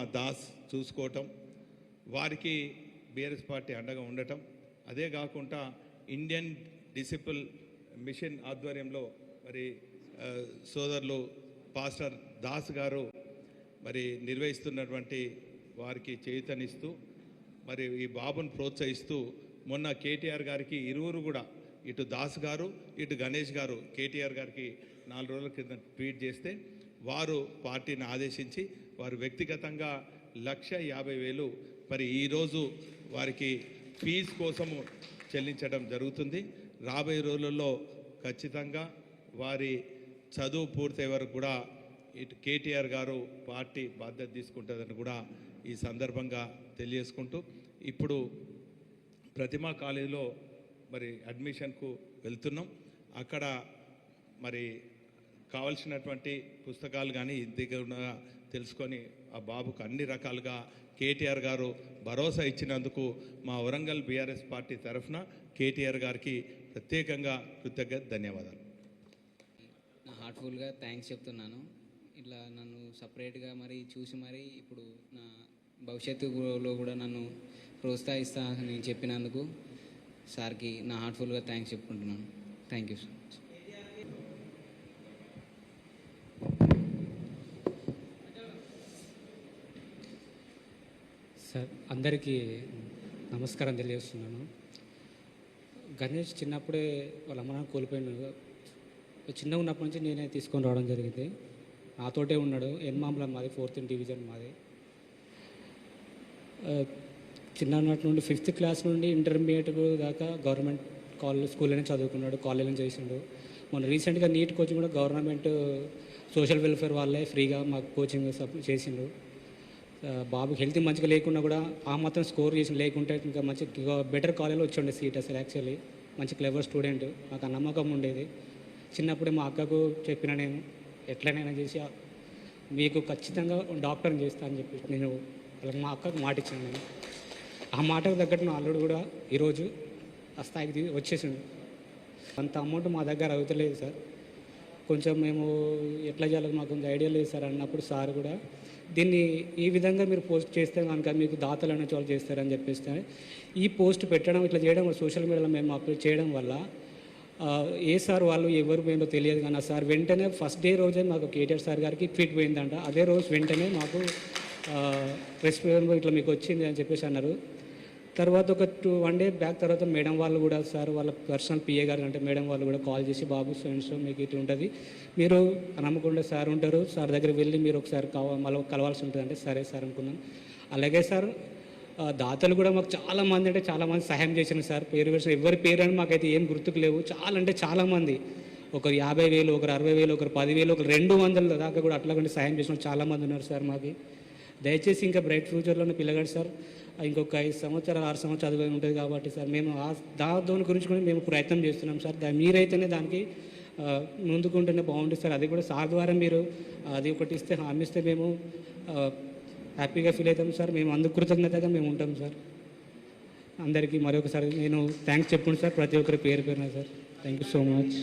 మామ దాస్ చూసుకోవటం వారికి బీఆర్ఎస్ పార్టీ అండగా ఉండటం. అదే కాకుండా ఇండియన్ డిసిపుల్ మిషన్ ఆధ్వర్యంలో మరి సోదరులు పాస్టర్ దాస్ గారు మరి నిర్వహిస్తున్నటువంటి వారికి చేతనిస్తూ మరి ఈ బాబును ప్రోత్సహిస్తూ మొన్న కేటీఆర్ గారికి ఇరువురు కూడా ఇటు దాస్ గారు ఇటు గణేష్ గారు కేటీఆర్ గారికి నాలుగు రోజుల క్రితం ట్వీట్ చేస్తే వారు పార్టీని ఆదేశించి వారు వ్యక్తిగతంగా లక్ష యాభై వేలు. మరి ఈరోజు వారికి ఫీజు కోసము చెల్లించడం జరుగుతుంది. రాబోయే రోజులలో ఖచ్చితంగా వారి చదువు పూర్తయ్యే వరకు కూడా ఇటు కేటీఆర్ గారు పార్టీ బాధ్యత తీసుకుంటుందని కూడా ఈ సందర్భంగా తెలియజేసుకుంటూ ఇప్పుడు ప్రతిమా కాలేజీలో మరి అడ్మిషన్కు వెళ్తున్నాం. అక్కడ మరి కావలసినటువంటి పుస్తకాలు కానీ దగ్గర ఉన్న తెలుసుకొని ఆ బాబుకు అన్ని రకాలుగా కేటీఆర్ గారు భరోసా ఇచ్చినందుకు మా వరంగల్ బీఆర్ఎస్ పార్టీ తరఫున కేటీఆర్ గారికి ప్రత్యేకంగా కృతజ్ఞత ధన్యవాదాలు. నా హార్ట్ఫుల్గా థ్యాంక్స్ చెప్తున్నాను. ఇట్లా నన్ను సపరేట్గా మరి చూసి మరి ఇప్పుడు నా భవిష్యత్తులో కూడా నన్ను ప్రోత్సహిస్తా అని చెప్పినందుకు సార్కి నా హార్ట్ఫుల్గా థ్యాంక్స్ చెప్పుకుంటున్నాను. Thank you so much sir అందరికీ నమస్కారం తెలియజేస్తున్నాను. గణేష్ చిన్నప్పుడే వాళ్ళ అమ్మ నాన్న కోల్పోయిన చిన్నగా ఉన్నప్పటి నుంచి నేనే తీసుకొని రావడం జరిగింది. నాతోటే ఉన్నాడు. ఎన్మాంల మాది ఫోర్త్ డివిజన్ మాది. చిన్ననాటి నుండి ఫిఫ్త్ క్లాస్ నుండి ఇంటర్మీడియట్ దాకా గవర్నమెంట్ కాలేజ్ స్కూల్లోనే చదువుకున్నాడు. కాలేజీలో చేసిండు. మొన్న రీసెంట్గా నీట్ కోచింగ్ కూడా గవర్నమెంట్ సోషల్ వెల్ఫేర్ వాళ్ళే ఫ్రీగా మాకు కోచింగ్ సప్ చేసిండు. బాబు హెల్త్ మంచిగా లేకున్నా కూడా ఆ మాత్రం స్కోర్ చేసి లేకుంటే ఇంకా మంచి బెటర్ కాలేజ్లో వచ్చి ఉండే సీట్ అసలు యాక్చువల్లీ మంచి క్లెవర్ స్టూడెంట్ నాకు ఆ నమ్మకం ఉండేది. చిన్నప్పుడే మా అక్కకు చెప్పిన నేను ఎట్లనైనా చేసి మీకు ఖచ్చితంగా డాక్టర్ని చేస్తా అని చెప్పి నేను వాళ్ళకి మా అక్కకు మాట ఇచ్చాను నేను. ఆ మాటకు తగ్గట్టు నా అల్లుడు కూడా ఈరోజు ఆ స్థాయికి వచ్చేసిండు. అంత అమౌంట్ మా దగ్గర అవుతలేదు సార్. కొంచెం మేము ఎట్లా చేయాలో మాకు కొంచెం ఐడియా లేదు సార్ అన్నప్పుడు సార్ కూడా దీన్ని ఈ విధంగా మీరు పోస్ట్ చేస్తే కనుక మీకు దాతలు అనే వాళ్ళు చేస్తారని చెప్పేస్తే ఈ పోస్ట్ పెట్టడం ఇట్లా చేయడం సోషల్ మీడియాలో మేము అప్లోడ్ చేయడం వల్ల ఏ సార్ వాళ్ళు ఎవరు పోయిందో తెలియదు కానీ సార్ వెంటనే ఫస్ట్ డే రోజే మాకు కేటీఆర్ సార్ గారికి ట్వీట్ పోయిందంట. అదే రోజు వెంటనే మాకు రెస్పిరేషన్ ఇట్లా మీకు వచ్చింది అని చెప్పేసి అన్నారు. తర్వాత ఒక టూ వన్ డే బ్యాక్ తర్వాత మేడం వాళ్ళు కూడా సార్ వాళ్ళ పర్సనల్ పిఏ గారు అంటే మేడం వాళ్ళు కూడా కాల్ చేసి బాబు ఫ్రెండ్స్ మీకు ఇట్లా ఉంటుంది. మీరు నమ్మకుండా సార్ ఉంటారు. సార్ దగ్గర వెళ్ళి మీరు ఒకసారి కావ మళ్ళీ కలవాల్సి ఉంటుంది. అంటే సరే సార్ అనుకున్నాం. అలాగే సార్ దాతలు కూడా మాకు చాలామంది అంటే చాలామంది సహాయం చేసిన సార్ పేరు వేసిన ఎవరి పేరు అని మాకైతే ఏం గుర్తుకు లేవు. చాలా అంటే చాలామంది ఒకరు యాభై వేలు ఒకరు అరవై వేలు ఒకరు పదివేలు ఒకరు రెండు వందల దాకా కూడా అట్లా కూడా సహాయం చేసిన చాలామంది ఉన్నారు సార్ మాకు. దయచేసి ఇంకా బ్రైట్ ఫ్యూచర్లోనే పిల్లగాడు సార్. ఇంకొక ఐదు సంవత్సరాలు ఆరు సంవత్సరాలు చదువు ఉంటుంది కాబట్టి సార్ మేము ఆ దా దాని గురించి కూడా మేము ప్రయత్నం చేస్తున్నాం సార్. మీరైతేనే దానికి ముందుకుంటేనే బాగుంటుంది సార్. అది కూడా సార్ ద్వారా మీరు అది ఒకటి ఇస్తే హామీ ఇస్తే మేము హ్యాపీగా ఫీల్ అవుతాం సార్. మేము అందుకు కృతజ్ఞతగా మేము ఉంటాం సార్. అందరికీ మరొకసారి నేను థ్యాంక్స్ చెప్పండి సార్ ప్రతి ఒక్కరి పేరు పేరున sir. Thank you so much.